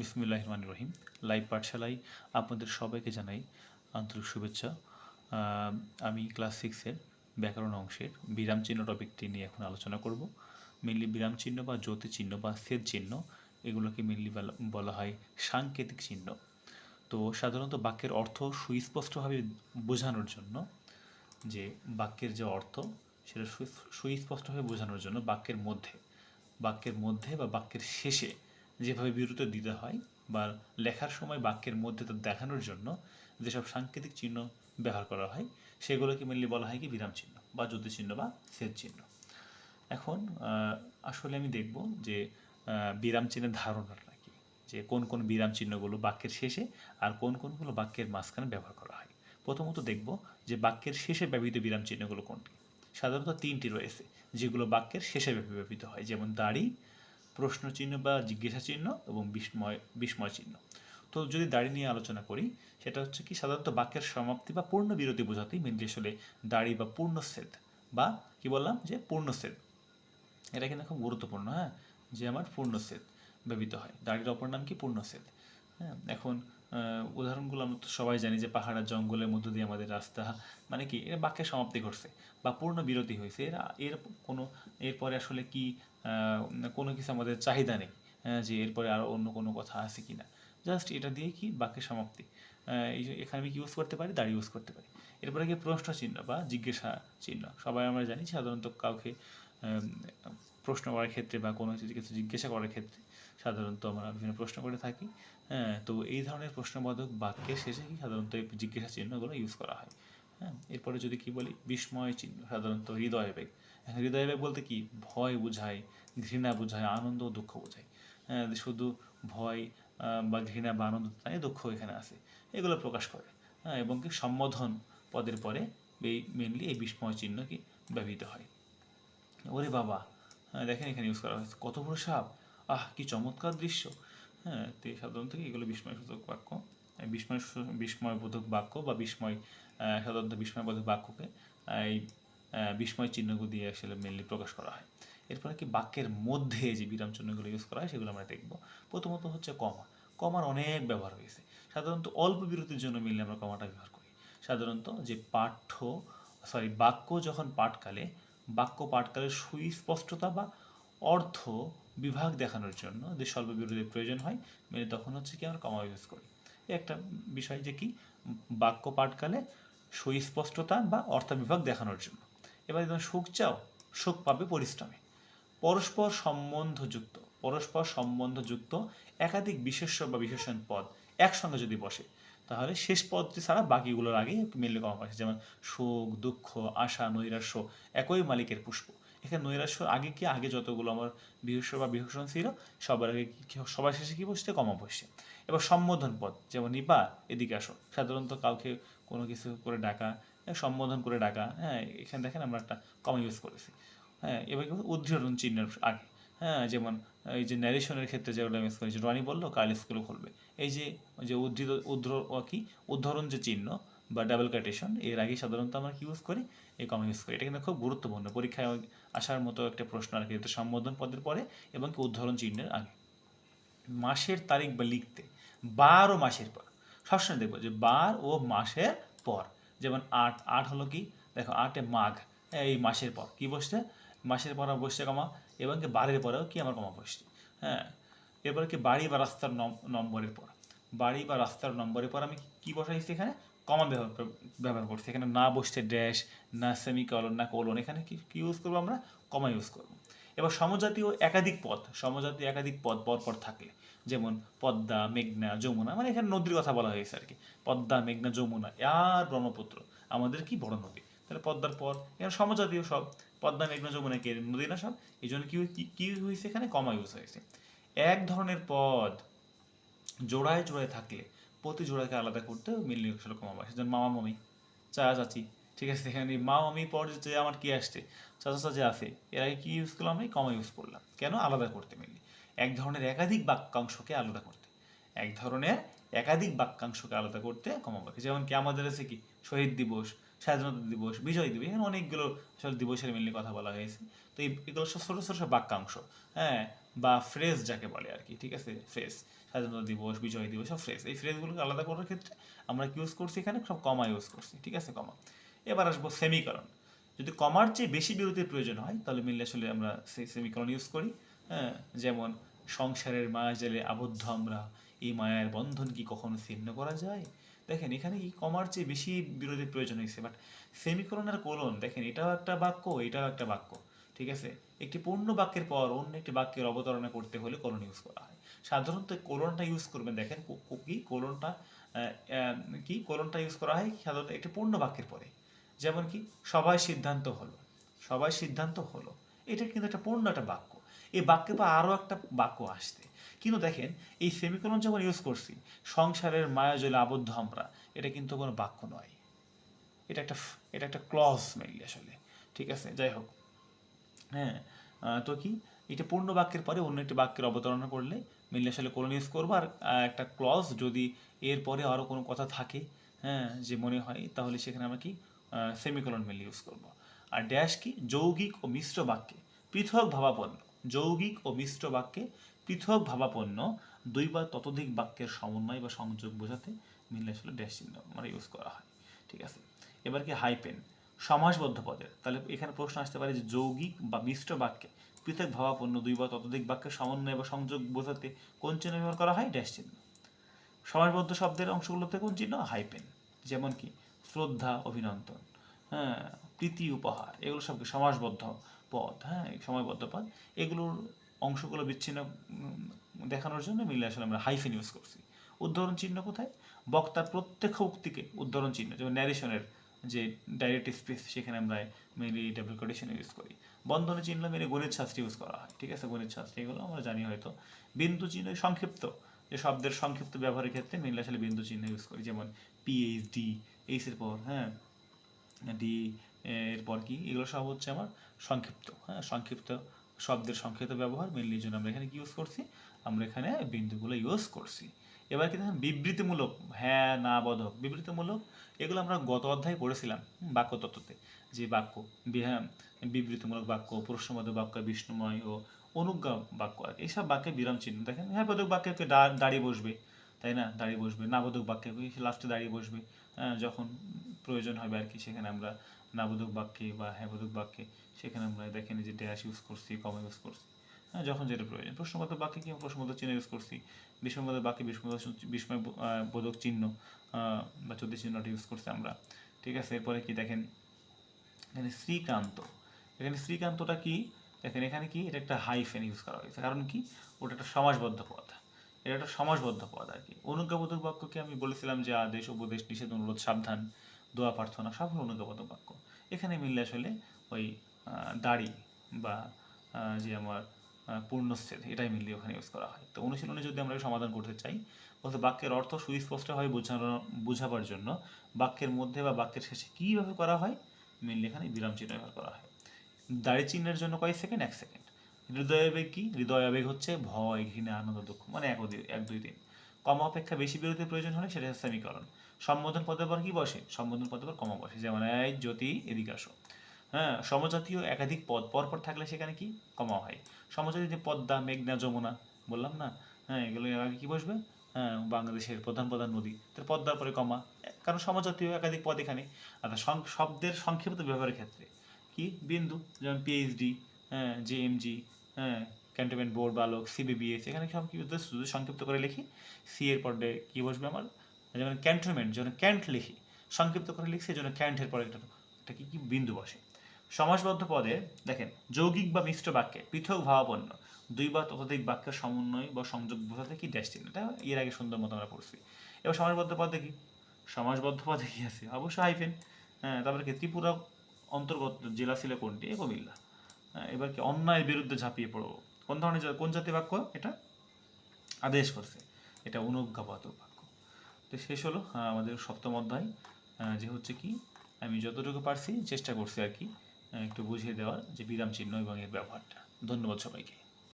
বিসমুল্লাহ রহমান রহিম লাইভ পাঠশালায় আপনাদের সবাইকে জানাই আন্তরিক শুভেচ্ছা। আমি ক্লাস সিক্সের ব্যাকরণ অংশের বিরাম চিহ্ন টপিকটি নিয়ে এখন আলোচনা করব। মেনলি বিরাম চিহ্ন বা জ্যোতি চিহ্ন বা সেদ চিহ্ন এগুলোকে মেনলি বলা হয় সাংকেতিক চিহ্ন। তো সাধারণত বাক্যের অর্থ সুস্পষ্টভাবে বোঝানোর জন্য, যে বাক্যের যে অর্থ, সেটা সুস্পষ্টভাবে বোঝানোর জন্য বাক্যের মধ্যে বাক্যের মধ্যে বা বাক্যের শেষে যেভাবে বিরতি দিতে হয় বা লেখার সময় বাক্যের মধ্যে তা দেখানোর জন্য যেসব সাংকেতিক চিহ্ন ব্যবহার করা হয়, সেগুলোকে মেনলি বলা হয় কি বিরাম চিহ্ন বা জ্যোতি চিহ্ন বা সেদ চিহ্ন। এখন আসলে আমি দেখব যে বিরাম চিহ্নের ধারণাটা কি যে কোন কোন বিরাম চিহ্নগুলো বাক্যের শেষে আর কোন কোনগুলো বাক্যের মাঝখানে ব্যবহার করা হয়। প্রথমত দেখব যে বাক্যের শেষে ব্যবহৃত বিরাম চিহ্নগুলো কোনটি? সাধারণত তিনটি রয়েছে, যেগুলো বাক্যের শেষে ব্যবহৃত হয়, যেমন দাড়ি প্রশ্ন চিহ্ন বা জিজ্ঞাসা চিহ্ন এবং বিস্ময় বিস্ময় চিহ্ন তো যদি দাড়ি নিয়ে আলোচনা করি, সেটা হচ্ছে কি সাধারণত বাক্যের সমাপ্তি বা পূর্ণ বিরতি বোঝাতেই মেনলি আসলে দাড়ি বা পূর্ণচ্ছেদ বা কি বললাম যে পূর্ণচ্ছেদ এটা কিন্তু খুব গুরুত্বপূর্ণ হ্যাঁ? যে আমার পূর্ণচ্ছেদ ব্যবহৃত হয়। দাড়ির অপর নাম কি? পূর্ণচ্ছেদ হ্যাঁ এখন উদাহরণগুলো আমরা তো সবাই জানি যে পাহাড় জঙ্গলের মধ্য দিয়ে আমাদের রাস্তা মানে কি? এর বাক্যের সমাপ্তি ঘটছে বা পূর্ণ বিরতি হয়েছে। এর এর কোনো, এরপরে আসলে কি কোনো কিছু আমাদের চাহিদা নেই যে এরপরে আর অন্য কোনো কথা আছে কি না জাস্ট এটা দিয়ে কি বাক্যের সমাপ্তি। এই এখানে আমি কি ইউজ করতে পারি? দাড়ি ইউজ করতে পারি। এরপরে কি প্রশ্ন চিহ্ন বা জিজ্ঞাসা চিহ্ন। সবাই আমরা জানি সাধারণত কাউকে প্রশ্ন করার ক্ষেত্রে বা কোনো কিছু কিছু জিজ্ঞাসা করার ক্ষেত্রে সাধারণত আমরা বিভিন্ন প্রশ্ন করে থাকি। হ্যাঁ তো এই ধরনের প্রশ্নবোধক বাক্যের শেষে কি সাধারণত এই জিজ্ঞাসা চিহ্নগুলো ইউজ করা হয়? হ্যাঁ এরপরে যদি কি বলি বিস্ময় চিহ্ন সাধারণত হৃদয় বেগ। হ্যাঁ, হৃদয় বেগ বলতে কি? ভয় বোঝায় ঘৃণা বোঝায় আনন্দ ও দুঃখ বোঝায়। হ্যাঁ শুধু ভয় বা ঘৃণা বা আনন্দ তাই দুঃখ এখানে আছে। এগুলো প্রকাশ করে। হ্যাঁ এবং কি সম্বোধন পদের পরে এই মেনলি এই বিস্ময় চিহ্ন কি ব্যবহৃত হয়। ওরে বাবা! হ্যাঁ দেখেন এখানে ইউজ করা হয়েছে। কত বড় সাপ! আহ কি চমৎকার দৃশ্য! হ্যাঁ তো সাধারণত এগুলো বিস্ময়বোধক বাক্য? বিস্ময় বিস্ময়বোধক বাক্য বা বিস্ময় সাধারণত বিস্ময়বোধক বাক্যকে এই বিস্ময় চিহ্নগুলো দিয়ে আসলে মেনলি প্রকাশ করা হয়। এরপরে কি বাক্যের মধ্যে যে বিরাম চিহ্নগুলো ইউজ করা হয়, সেগুলো আমরা দেখব। প্রথমত হচ্ছে কমা। কমার অনেক ব্যবহার হয়েছে। সাধারণত অল্প বিরতির জন্য মিললে আমরা কমাটা ব্যবহার করি। সাধারণত যে পাঠ্য সরি বাক্য যখন পাঠকালে, বাক্য পাঠকালের সুস্পষ্টতা বা অর্থ বিভাগ দেখানোর জন্য যে স্বল্প বিরতির প্রয়োজন হয় মানে তখন হচ্ছে কি আমরা কমা ইউজ করি। একটা বিষয় যে কি? বাক্য পাঠকালে সুস্পষ্টতা বা অর্থ বিভাগ দেখানোর জন্য। এবার যখন সুখ চাও, সুখ পাবে পরিশ্রমে। পরস্পর সম্বন্ধযুক্ত পরস্পর সম্বন্ধযুক্ত একাধিক বিশেষ্য বা বিশেষণ পদ একসঙ্গে যদি বসে, তাহলে শেষ পদটি ছাড়া বাকিগুলোর আগে মেনলি কম পাচ্ছে যেমন সুখ, দুঃখ, আশা, নৈরাশ্য একই মালিকের পুষ্প। এখানে নৈরাশ্যর আগে কি? আগে যতগুলো আমার বিশেষ বা বিশেষণ ছিল, সবার আগে সবার শেষে কি বসছে? কমা বসছে। এবার সম্বোধন পদ যেমন, নিপা, এদিকে আসো। সাধারণত কাউকে কোনো কিছু করে ডাকা সম্বোধন করে ডাকা হ্যাঁ এখানে দেখেন আমরা একটা কমা ইউজ করেছি। হ্যাঁ এবার কি উদ্ধরণ চিহ্নের আগে। হ্যাঁ যেমন, এই যে ন্যারেশনের ক্ষেত্রে যেগুলো মিস করেছি রনি বলল কাল স্কুলে খুলবে। এই যে যে উদ্ধৃত উদ্ধ কি? উদ্ধরণ যে চিহ্ন বা ডাবল কাটেশন এর আগে সাধারণত আমরা কি ইউজ করি? এই কমা ইউজ করি। এটা কিন্তু খুব গুরুত্বপূর্ণ। পরীক্ষায় আসার মতো একটা প্রশ্ন আর কি সম্বোধন পদের পরে এবং কি উদ্ধরণ চিহ্নের আগে। মাসের তারিখ বা লিখতে। বার ও মাসের পর। সবসময় দেখব যে বার ও মাসের পর। যেমন আট আট হলো কি? দেখো আটে মাঘ, এই মাসের পর। কি বসছে? মাসের পর বসছে কমা। এবং কি বারের পরেও কি আমার কমা বসছে? হ্যাঁ এরপরে কি বাড়ি বা রাস্তার নম- নম্বরের পর। বাড়ি বা রাস্তার নম্বরের পর আমি কি বসাইছি এখানে? কমা ব্যবহার ব্যবহার করছি। এখানে না বসছে ড্যাশ, না সেমিকলন, না কোলন। এখানে কি কি ইউজ করব আমরা? কমা ইউজ করব। এবার সমজাতীয় একাধিক পথ সমজাতীয় একাধিক পদ পরপর থাকলে যেমন পদ্মা, মেঘনা, যমুনা মানে এখানে নদীর কথা বলা হয়েছে আর কি পদ্মা, মেঘনা, যমুনা, আর ব্রহ্মপুত্র। আমাদের কি বড় নদী? তাহলে পদ্মার পর, এখানে সমজাতীয় সব, পদ্মা, মেঘনা, যমুনা কে নদী না সব? এই জন্য কি কি- হয়েছে এখানে? কমা ইউজ হয়েছে। এক ধরনের পদ, জোড়ায় জোড়ায় থাকলে, প্রতি জোড়াকে আলাদা করতে আসলে কমা বসে যেমন মামা, মামি, চাচা, চাচি ঠিক আছে এখানে মা মামি পর যে আমার কি আসছে, চাচা চাচা আছে, এর আগে কি ইউজ করলাম, আমি কমা ইউজ করলাম। কেন? আলাদা করতে মিললি এক ধরনের একাধিক বাক্যাংশকে আলাদা করতে। এক ধরনের একাধিক বাক্যাংশকে আলাদা করতে কমা বাক্য। যেমন কি আমাদের আছে কি, শহীদ দিবস, স্বাধীনতা দিবস, বিজয় দিবস, এখানে অনেকগুলো আসলে দিবসের মিললে কথা বলা হয়েছে। তো এগুলো সব ছোটো ছোটো বাক্যাংশ হ্যাঁ? বা ফ্রেজ যাকে বলে আর কি, ঠিক আছে? ফ্রেজ স্বাধীনতা দিবস, বিজয় দিবস, সব ফ্রেজ এই ফ্রেজগুলোকে আলাদা করার ক্ষেত্রে আমরা কি ইউজ করছি এখানে? সব কমা ইউজ করছি, ঠিক আছে কমা এবার আসব সেমিকরণ। যদি কমার চেয়ে বেশি বিরতির প্রয়োজন হয়, তাহলে মিললে আসলে আমরা সেই সেমিকরণ ইউজ করি। হ্যাঁ যেমন সংসারের মায়া জেলে আবদ্ধ আমরা, এই মায়ার বন্ধন কি কখনো ছিন্ন করা যায়? দেখেন, এখানে কি কমার চেয়ে বেশি বিরতির প্রয়োজন হয়েছে বাট সেমিকরণ আর কোলন, দেখেন, এটাও একটা বাক্য, এটাও একটা বাক্য, ঠিক আছে? একটি পূর্ণ বাক্যের পর অন্য একটি বাক্যের অবতারণা করতে হলে কোলন ইউজ করা হয়। সাধারণত কোলনটা ইউজ করবেন, দেখেন, কো- কোলনটা কি? কোলনটা ইউজ করা হয় সাধারণত একটি পূর্ণ বাক্যের পরে। যেমন কি, সবাই সিদ্ধান্ত হলো। সবাই সিদ্ধান্ত হলো। এটা কিন্তু একটা পূর্ণ একটা বাক্য। এই বাক্যের পর আরও একটা বাক্য আসতে কিন্তু দেখেন, এই সেমিকোলন যখন ইউজ করছি, সংসারের মায়াজলে আবদ্ধ আমরা, এটা কিন্তু কোনো বাক্য নয়। এটা একটা এটা একটা ক্লজ মেনলি আসলে। ঠিক আছে? যাই হোক। হ্যাঁ তো কি, এটা পূর্ণ বাক্যের পরে অন্য একটি বাক্যের অবতারণা করলে মিললে আসলে কোলন ইউজ করব। আর একটা ক্লজ যদি এর পরে আরও কোনো কথা থাকে হ্যাঁ যে মনে হয়, তাহলে সেখানে আমরা কি সেমিকোলন মিলে ইউজ করব। আর ড্যাশ কি? যৌগিক ও মিশ্র বাক্যে। পৃথক ভাবাপন্ন। যৌগিক ও মিশ্র বাক্যে পৃথক ভাবাপন্ন। দুই বা ততোধিক বাক্যের সমন্বয় বা সংযোগ বোঝাতে মিললে আসলে ড্যাশ চিহ্ন মানে ইউজ করা হয়। ঠিক আছে? এবার কি হাইপেন সমাসবদ্ধ পদের। তাহলে এখানে প্রশ্ন আসতে পারে যে যৌগিক বা মিশ্র বাক্যে পৃথক ভাবাপন্ন, দুই বা ততোধিক বাক্যের সমন্বয় বা সংযোগ বোঝাতে কোন চিহ্ন ব্যবহার করা হয়? ড্যাশ চিহ্ন। সমাসবদ্ধ শব্দের অংশগুলোতে কোন চিহ্ন? হাইপেন যেমন কি? শ্রদ্ধা, অভিনন্দন হ্যাঁ প্রীতি, উপহার, এগুলো সবকে সমাসবদ্ধ পদ হ্যাঁ সময়বদ্ধ পদ এগুলোর অংশগুলো বিচ্ছিন্ন দেখানোর জন্য মিলে আসলে আমরা হাইফেন ইউজ করছি। উদ্ধরণ চিহ্ন কোথায়? বক্তার প্রত্যেক উক্তিকে উদ্ধরণ চিহ্ন, যেমন ন্যারেশনের যে ডাইরেক্ট স্পেস সেখানে আমরা মেনলি ডাবল কোটেশন ইউজ করি। বন্ধন চিহ্ন মেনে গণিত শাস্ত্র ইউজ করা হয়, ঠিক আছে? গণিত শাস্ত্র এগুলো আমরা জানি হয়তো। বিন্দু চিহ্ন সংক্ষিপ্ত, যে শব্দের সংক্ষিপ্ত ব্যবহারের ক্ষেত্রে মেনলি আসলে বিন্দু চিহ্ন ইউজ করি, যেমন পিএইচডি এইসের পর হ্যাঁ? ডি এরপর কি? এগুলো সব হচ্ছে আমার সংক্ষিপ্ত হ্যাঁ? সংক্ষিপ্ত শব্দের সংক্ষিপ্ত ব্যবহার মেনলি জন্য আমরা এখানে কি ইউজ করছি? আমরা এখানে বিন্দুগুলো ইউজ করছি। এবার কি দেখেন, বিবৃতিমূলক হ্যাঁ না, বোধক, বিবৃতিমূলক, এগুলো আমরা গত অধ্যায়ে পড়েছিলাম বাক্য তত্ত্বতে। যে বাক্য হ্যাঁ বিবৃতিমূলক বাক্য, প্রশ্নবোধক বাক্য, বিষ্ণুময় ও অনুজ্ঞা বাক্য আর। এইসব বাক্যে বিরাম চিহ্ন। দেখেন হ্যাঁ বোধক বাক্যে দাঁড়িয়ে বসবে। তাই না? দাঁড়িয়ে বসবে। নাবোধক বাক্যে লাস্টে দাঁড়িয়ে বসবে। হ্যাঁ, যখন প্রয়োজন হবে আর কি সেখানে আমরা নাবোধক বাক্যে বা হ্যাবোধক বাক্যে সেখানে আমরা দেখেন যে ড্যাশ ইউজ করছি কমা ইউজ করছি। হ্যাঁ যখন যেটা প্রয়োজন। প্রশ্নবোধক বাক্যে কি প্রশ্নবোধক চিহ্ন ইউজ করছি? বিস্ময়বোধক বাক্যে বিস্ময় বিস্ময় বোধক চিহ্ন বা চোদ্দ চিহ্নটা ইউজ করছি আমরা। ঠিক আছে এরপরে কি দেখেন? এখানে শ্রীকান্ত। এখানে শ্রীকান্তটা কি? দেখেন এখানে কি? এটা একটা হাইফেন ইউজ করা হয়েছে। কারণ কি? ওটা একটা সমাসবদ্ধ পদ এটা একটা সমাজবদ্ধ পদ আর কি। অনুজ্ঞাবোধক বাক্যকে আমি বলেছিলাম যে আদেশ, উপদেশ, নিষেধ, অনুরোধ, সাবধান, দোয়া, প্রার্থনা, সব হলো অনুজ্ঞাবোধক বাক্য। এখানে মিললে আসলে ওই দাড়ি বা যে আমার পূর্ণচ্ছেদ, এটাই মিলিয়ে ওখানে ইউজ করা হয়। তো অনুশীলনে যদি আমরা সমাধান করতে চাই, বলতে বাক্যের অর্থ সুস্পষ্টভাবে বোঝানো, বোঝাবার জন্য, বাক্যের মধ্যে বা বাক্যের শেষে কী ব্যবহার করা হয় মেনলি এখানে বিরাম চিহ্ন ব্যবহার করা হয়। দাড়ি চিহ্নের জন্য কয় সেকেন্ড? এক সেকেন্ড। হৃদয় আবেগ কি হৃদয় আবেগ হচ্ছে ভয়, ঘৃণা, আনন্দ, দুঃখ মানে এক এক দুই তিন। কমা অপেক্ষা বেশি বিরতির প্রয়োজন হলে সেটা সেমিকরণ সম্বোধন পদের পর কি বসে? সম্বোধন পদের পর কমা বসে। যেমন, এই জ্যোতি, এদিকে আসো। হ্যাঁ সমজাতীয় একাধিক পদ পরপর থাকলে সেখানে কি? কমা হয়। সমজাতীয় যে পদ্মা, মেঘনা, যমুনা, বললাম না? হ্যাঁ এগুলো আগে কি বসবে? হ্যাঁ বাংলাদেশের প্রধান প্রধান নদী। তার পদ্মার পরে কমা। কারণ সমজাতীয় একাধিক পদ এখানে। আর শব্দের সংক্ষিপ্ত ব্যবহারের ক্ষেত্রে। কি? বিন্দু, যেমন পিএইচডি হ্যাঁ জেএমজি হ্যাঁ ক্যান্টনমেন্ট বোর্ড বালক সিবিবিএস এখানে সব কি শুধু সংক্ষিপ্ত করে লিখি। সি এর পরে কি বসবে আমার? যেমন ক্যান্টনমেন্ট যেন ক্যান্ট লিখি। সংক্ষিপ্ত করে লিখছি এই জন্য ক্যান্টের পরে একটা একটা কি কি বিন্দু বসে। সমাসবদ্ধ পদে, দেখেন, যৌগিক বা মিশ্র বাক্যে, পৃথক ভাবাপন্ন। দুই বা ততোধিক বাক্যের সমন্বয় বা সংযোগ বোঝাতে কি চিহ্ন? এটা এর আগে সুন্দর মতো আমরা পড়ছি। এবার সমাসবদ্ধ পদে কি? সমাসবদ্ধ পদে কি আছে? অবশ্যই হাইফেন হ্যাঁ তারপরে কি? ত্রিপুরা অন্তর্গত জেলা ছিল কোনটি? কুমিল্লা। এবার কি অন্যায়ের বিরুদ্ধে ঝাঁপিয়ে পড়ো। কোন ধরনের কোন জাতি বাক্য এটা? আদেশ করছে। এটা অনুজ্ঞাপাত বাক্য। তো শেষ হলো আমাদের সপ্তম অধ্যায়। যে হচ্ছে কি, আমি যতটুকু পারছি চেষ্টা করছি আর কি একটু বুঝিয়ে দেওয়ার যে বিরাম চিহ্ন এবং এর ব্যবহারটা। ধন্যবাদ সবাইকে।